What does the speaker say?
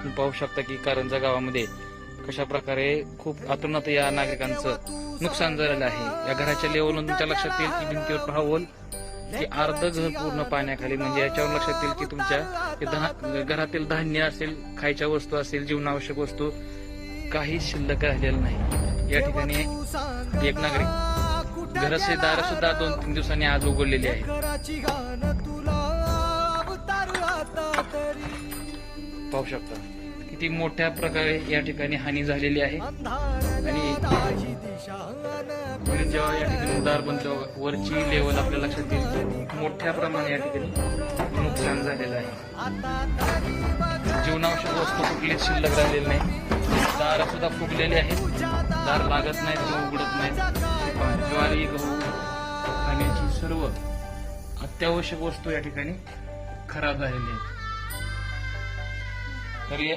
तुम्ही पाहू शकता की कारंजा गावामध्ये कशा प्रकारे खूप अतोनात या नागरिकांचं नुकसान झालेलं आहे. या घराच्या लेवलवरून तुमच्या लक्षात येईल की भिंतीवर पाहावं की अर्ध घर पूर्ण पाण्याखाली. म्हणजे याच्यावर लक्षात येईल की तुमच्या घरातील धान्य असेल खायच्या वस्तू असेल जीवनावश्यक वस्तू काही शिल्लक राहिलेलं नाही. या ठिकाणी एक नागरिक घरचे दार सुद्धा दोन तीन दिवसांनी आज उघडलेली आहे. पाहू शकता. किती मोठ्या प्रकारे या ठिकाणी हानी झालेली आहे. आणि म्हणजे जेव्हा या ठिकाणी उदार बनतो वरची लेवल आपल्या लक्षात येईल मोठ्या प्रमाणे या ठिकाणी नुकसान झालेलं आहे. जीवनावश्यक वस्तू कुठलीच शिल्लक राहिलेली नाही. दार सुद्धा फुगलेले आहेत. दार लागत नाहीत किंवा उघडत नाहीत. ज्वारी गहू खाण्याची सर्व अत्यावश्यक वस्तू या ठिकाणी खराब झालेली आहेत. तर या